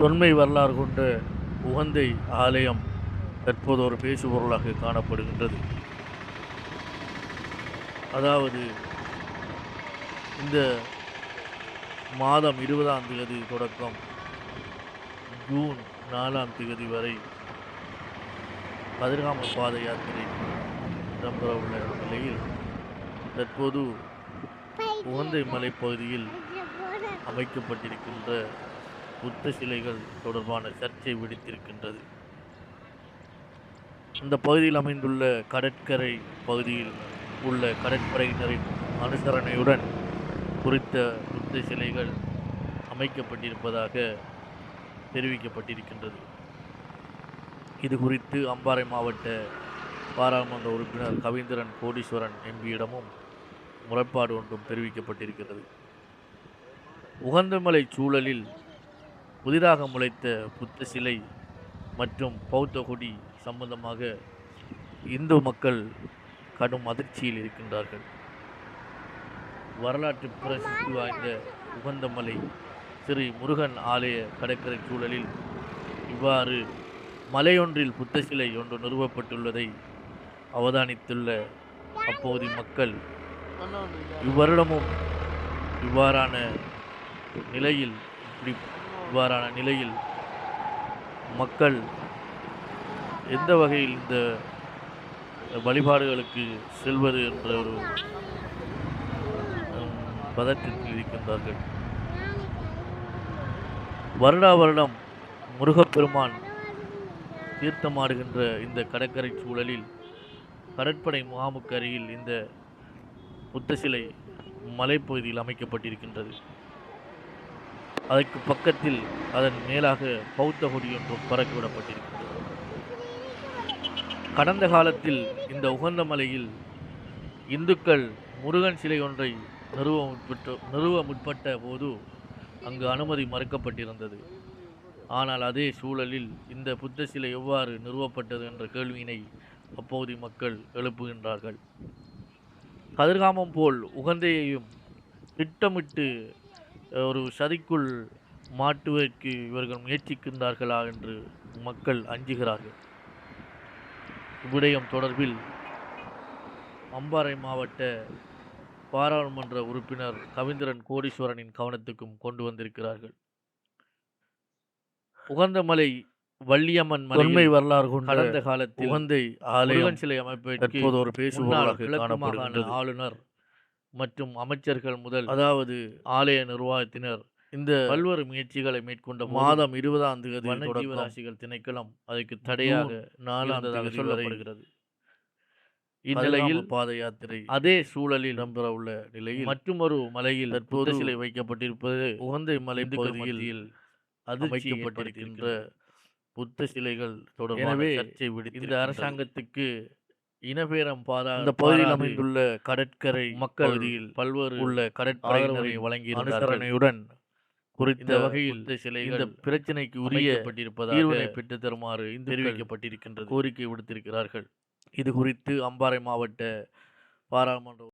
தொன்மை வரலாறு கொண்ட உகந்தை ஆலயம் தற்போது ஒரு பேசுபொருளாக காணப்படுகின்றது. அதாவது இந்த மாதம் இருபதாம் தேதி தொடக்கம் ஜூன் நாலாம் தேதி வரை கதிர்காம பாத யாத்திரை இடம்பெற உள்ள நிலையில் தற்போது உகந்தை மலைப்பகுதியில் அமைக்கப்பட்டிருக்கின்ற புத்த சிலைகள் தொடர்பான சர்ச்சை வெடித்திருக்கின்றது. இந்த பகுதியில் அமைந்துள்ள கடற்கரை பகுதியில் உள்ள கடற்படையினரின் அனுசரணையுடன் குறித்த புத்த சிலைகள் அமைக்கப்பட்டிருப்பதாக தெரிவிக்கப்பட்டிருக்கின்றது. இது குறித்து அம்பாறை மாவட்ட பாராளுமன்ற உறுப்பினர் கவிந்திரன் கோடீஸ்வரன் எம்பியிடமும் முறைப்பாடு ஒன்றும் தெரிவிக்கப்பட்டிருக்கிறது. உகந்தமலை சூழலில் புதிதாக முளைத்த புத்த சிலை மற்றும் பௌத்த கொடி சம்பந்தமாக இந்து மக்கள் கடும் அதிர்ச்சியில் இருக்கின்றார்கள். வரலாற்று பிரசித்தி வாய்ந்த உகந்தமலை ஸ்ரீ முருகன் ஆலய கடற்கரை சூழலில் இவ்வாறு மலையொன்றில் புத்த சிலை ஒன்று நிறுவப்பட்டுள்ளதை அவதானித்துள்ள அப்போது மக்கள் இவ்வருடமும் இவ்வாறான நிலையில் இப்படி இவ்வாறான நிலையில் மக்கள் எந்த வகையில் இந்த வழிபாடுகளுக்கு செல்வது என்ற ஒரு பதற்றத்தில் இருக்கின்றார்கள். வருடா வருடம் முருகப்பெருமான் தீர்த்தமாடுகின்ற இந்த கடற்கரை சூழலில் கடற்படை முகாமுக்கு அருகில் இந்த புத்த சிலை மலைப்பகுதியில் அமைக்கப்பட்டிருக்கின்றது. அதற்கு பக்கத்தில் அதன் மேலாக பௌத்த கொடி ஒன்றும் பறக்கிவிடப்பட்டிருக்கிறது கடந்த காலத்தில் இந்த உகந்த மலையில் இந்துக்கள் முருகன் சிலை ஒன்றை நிறுவ முற்பட்ட நிறுவ முற்பட்ட போது அங்கு அனுமதி மறுக்கப்பட்டிருந்தது. ஆனால் அதே சூழலில் இந்த புத்த சிலை எவ்வாறு நிறுவப்பட்டது என்ற கேள்வியினை அப்போது மக்கள் எழுப்புகின்றார்கள். கதிர்காமம் போல் உகந்தையையும் திட்டமிட்டு ஒரு சதிக்குள் மாட்டுவதற்கு இவர்கள் முயற்சிக்கின்றார்களா என்று மக்கள் அஞ்சுகிறார்கள். இவ்விடயம் தொடர்பில் அம்பாறை மாவட்ட பாராளுமன்ற உறுப்பினர் கவிந்திரன் கோடீஸ்வரனின் கவனத்துக்கும் கொண்டு வந்திருக்கிறார்கள். உகந்தமலை வள்ளியம்மன் தொன்மை வரலாறு கடந்த காலத்தில் உகந்தை ஆலயம் சிலை தற்போது ஒரு காணப்படுகின்றது. ஆளுநர் மற்றும் அமைச்சர்கள் முதல் அதாவது ஆலய நிர்வாகத்தினர் இந்த பல்வேறு முயற்சிகளை மேற்கொண்ட மாதம் இருபதாம் தேதி வனஜீவராசிகள் திணைக்களம் அதற்கு தடையாக நாலாம் சொல்லப்படுகிறது. இந்நிலையில் பாத யாத்திரை அதே சூழலில் இடம்பெற உள்ள நிலையில் மற்றொரு மலையில் தற்போது சிலை வைக்கப்பட்டிருப்பது உகந்தை மலை பகுதியில் அதிர்ச்சிக்கப்பட்டிருக்கின்ற புத்த சிலைகள் தொடர்பான சர்ச்சை விடுத்து இந்த அரசாங்கத்துக்கு இனபேரம் பாரா இந்த பகுதியில் அமைந்துள்ள கடற்கரை மக்கள் பல்வேறு உள்ள கடற்படையினரை வழங்கி அனுசரணையுடன் குறித்த வகையில் இந்த பிரச்சனைக்கு உரியப்பட்டிருப்பதாக பெற்று தருமாறு தெரிவிக்கப்பட்டிருக்கின்றது. கோரிக்கை விடுத்திருக்கிறார்கள். இது குறித்து அம்பாறை மாவட்ட பாராளுமன்ற